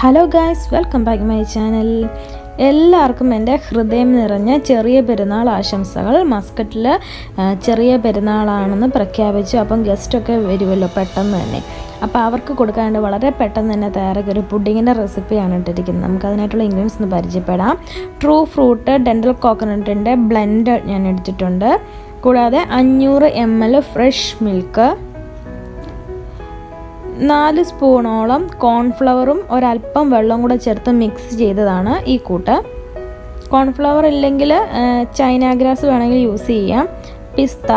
Hello guys welcome back my channel എല്ലാവർക്കും എന്റെ ഹൃദയം നിറഞ്ഞ ചെറിയ പെരുന്നാൾ ആശംസകൾ. മസ്കറ്റിൽ ചെറിയ പെരുന്നാളാണെന്ന് പ്രഖ്യാപിച്ചു. അപ്പം ഗസ്റ്റൊക്കെ വരുമല്ലോ പെട്ടെന്ന് തന്നെ. അപ്പോൾ അവർക്ക് കൊടുക്കാണ്ട് വളരെ പെട്ടെന്ന് തന്നെ തയ്യാറാക്കിയ ഒരു പുഡിങ്ങിന്റെ റെസിപ്പിയാണ് ഇട്ടിരിക്കുന്നത്. നമുക്ക് അതിനായിട്ടുള്ള ഇൻഗ്രീഡിയൻസ് ഒന്ന് പരിചയപ്പെടാം. ട്രൂ ഫ്രൂട്ട് ഡെന്റൽ കോക്കനട്ടിന്റെ ബ്ലെൻഡ് ഞാൻ എടുത്തിട്ടുണ്ട്. കൂടാതെ അഞ്ഞൂറ് എം എൽ ഫ്രഷ് മിൽക്ക് നാല് സ്പൂണോളം കോൺഫ്ലവറും ഒരല്പം വെള്ളം കൂടെ ചേർത്ത് മിക്സ് ചെയ്തതാണ് ഈ കൂട്ട്. കോൺഫ്ലവർ ഇല്ലെങ്കിൽ ചൈന ഗ്രാസ് വേണമെങ്കിൽ യൂസ് ചെയ്യാം. പിസ്ത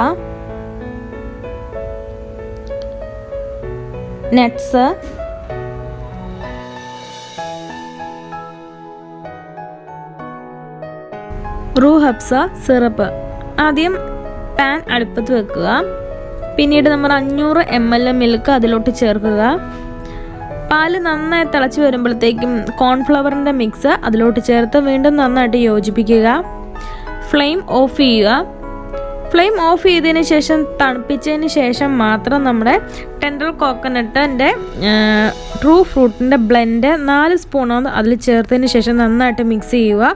നട്ട്സ് റൂഹബ്സ സിറപ്പ് ആദ്യം പാൻ അടുപ്പത്ത് വെക്കുക. പിന്നീട് നമ്മൾ അഞ്ഞൂറ് എം എൽ മിൽക്ക് അതിലോട്ട് ചേർക്കുക. പാൽ നന്നായി തിളച്ച് വരുമ്പോഴത്തേക്കും കോൺഫ്ലവറിന്റെ മിക്സ് അതിലോട്ട് ചേർത്ത് വീണ്ടും നന്നായിട്ട് യോജിപ്പിക്കുക. ഫ്ലെയിം ഓഫ് ചെയ്യുക. ഫ്ലെയിം ഓഫ് ചെയ്തതിന് ശേഷം തണുപ്പിച്ചതിന് ശേഷം മാത്രം നമ്മുടെ ടെൻഡർ കോക്കനട്ടിന്റെ ട്രൂ ഫ്രൂട്ടിന്റെ ബ്ലെൻഡ് നാല് സ്പൂണോന്ന് അതിൽ ചേർത്തതിന് ശേഷം നന്നായിട്ട് മിക്സ് ചെയ്യുക.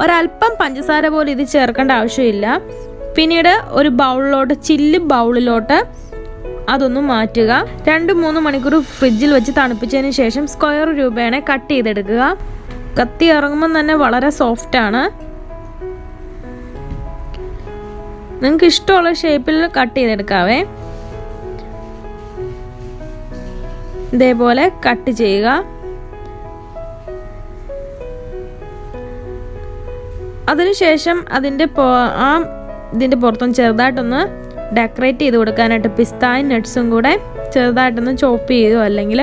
ഒരല്പം പഞ്ചസാര പോലും ഇത് ചേർക്കേണ്ട ആവശ്യമില്ല. പിന്നീട് ഒരു ബൗളിലോട്ട് ചില്ല് ബൗളിലോട്ട് അതൊന്ന് മാറ്റുക. രണ്ട് മൂന്ന് മണിക്കൂർ ഫ്രിഡ്ജിൽ വെച്ച് തണുപ്പിച്ചതിന് ശേഷം സ്ക്വയർ രൂപയാണ് കട്ട് ചെയ്തെടുക്കുക. കത്തി ഇറങ്ങുമ്പോൾ തന്നെ വളരെ സോഫ്റ്റാണ് നിങ്ങൾക്ക് ഇഷ്ടമുള്ള ഷേപ്പിൽ കട്ട് ചെയ്തെടുക്കാവേ. ഇതേപോലെ കട്ട് ചെയ്യുക. അതിനുശേഷം അതിന്റെ ആ ഇതിന്റെ പുറത്തൊന്ന് ചെറുതായിട്ടൊന്ന് ഡെക്കറേറ്റ് ചെയ്ത് കൊടുക്കാനായിട്ട് പിസ്തായും നട്ട്സും കൂടെ ചെറുതായിട്ടൊന്ന് ചോപ്പ് ചെയ്തോ അല്ലെങ്കിൽ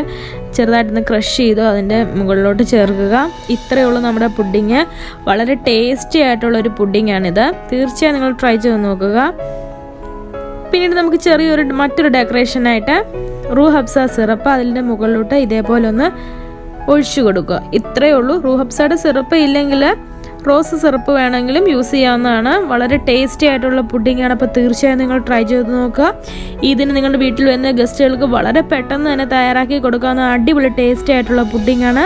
ചെറുതായിട്ടൊന്ന് ക്രഷ് ചെയ്തോ അതിന്റെ മുകളിലോട്ട് ചേർക്കുക. ഇത്രയേ ഉള്ളൂ നമ്മുടെ പുഡിങ് വളരെ ടേസ്റ്റി ആയിട്ടുള്ള ഒരു പുഡിങ്ങാണിത് തീർച്ചയായും നിങ്ങൾ ട്രൈ ചെയ്ത് നോക്കുക. പിന്നീട് നമുക്ക് ചെറിയൊരു മറ്റൊരു ഡെക്കറേഷനായിട്ട് റൂ ഹബ്സ സിറപ്പ് അതിന്റെ മുകളിലോട്ട് ഇതേപോലെ ഒന്ന് ഒഴിച്ചു കൊടുക്കുക. ഇത്രയേ ഉള്ളൂ. റൂ ഹബ്സയുടെ സിറപ്പ് ഇല്ലെങ്കിൽ റോസ് സിറപ്പ് വേണമെങ്കിലും യൂസ് ചെയ്യാവുന്നതാണ്. വളരെ ടേസ്റ്റി ആയിട്ടുള്ള പുഡിങ്ങാണ് അപ്പോൾ തീർച്ചയായും നിങ്ങൾ ട്രൈ ചെയ്ത് നോക്കുക. ഇതിന് നിങ്ങളുടെ വീട്ടിൽ വരുന്ന ഗസ്റ്റുകൾക്ക് വളരെ പെട്ടെന്ന് തന്നെ തയ്യാറാക്കി കൊടുക്കാവുന്ന അടിപൊളി ടേസ്റ്റി ആയിട്ടുള്ള പുഡിങ്ങാണ്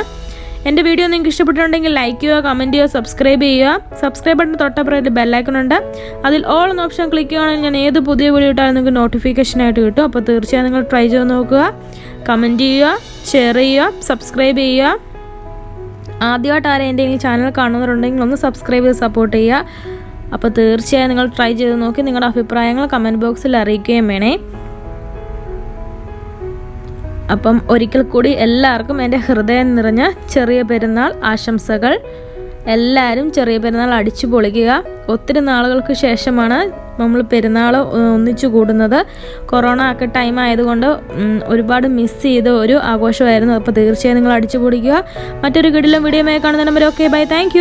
എന്റെ വീഡിയോ നിങ്ങൾക്ക് ഇഷ്ടപ്പെട്ടിട്ടുണ്ടെങ്കിൽ ലൈക്ക് ചെയ്യുക കമന്റ് ചെയ്യുക സബ്സ്ക്രൈബ് ചെയ്യുക. സബ്സ്ക്രൈബ് ബട്ടൺ തൊട്ടപ്പുറത്ത് ബെല്ലൈക്കൺ ഉണ്ട്. അതിൽ ഓൾ എന്ന ഓപ്ഷൻ ക്ലിക്ക് ചെയ്യുകയാണെങ്കിൽ ഞാൻ ഏത് പുതിയ വീഡിയോ ഇട്ടാലും നിങ്ങൾക്ക് നോട്ടിഫിക്കേഷൻ ആയിട്ട് കിട്ടും. അപ്പോൾ തീർച്ചയായും നിങ്ങൾ ട്രൈ ചെയ്ത് നോക്കുക. കമന്റ് ചെയ്യുക ഷെയർ ചെയ്യുക സബ്സ്ക്രൈബ് ചെയ്യുക. ആദ്യമായിട്ട് ആരും എന്റെ ചാനൽ കാണുന്നവരുണ്ടെങ്കിൽ ഒന്ന് സബ്സ്ക്രൈബ് ചെയ്ത് സപ്പോർട്ട് ചെയ്യുക. അപ്പോൾ തീർച്ചയായും നിങ്ങൾ ട്രൈ ചെയ്ത് നോക്കി നിങ്ങളുടെ അഭിപ്രായങ്ങൾ കമന്റ് ബോക്സിൽ അറിയിക്കുകയും വേണേ. അപ്പം ഒരിക്കൽ കൂടി എല്ലാവർക്കും എന്റെ ഹൃദയം നിറഞ്ഞ ചെറിയ പെരുന്നാൾ ആശംസകൾ. എല്ലാവരും ചെറിയ പെരുന്നാൾ അടിച്ചു പൊളിക്കുക ഒത്തിരി നാളുകൾക്ക് ശേഷമാണ് നമ്മൾ പെരുന്നാൾ ഒന്നിച്ചു കൂടുന്നത്. കൊറോണ ഒക്കെ ടൈം ആയതുകൊണ്ട് ഒരുപാട് മിസ് ചെയ്ത ഒരു ആഘോഷമായിരുന്നു. അപ്പോൾ തീർച്ചയായും നിങ്ങൾ അടിച്ചു പൊളിക്കുക മറ്റൊരു കിടിലും വീഡിയോ കാണുന്ന നമ്പർ ഓക്കെ ബൈ താങ്ക്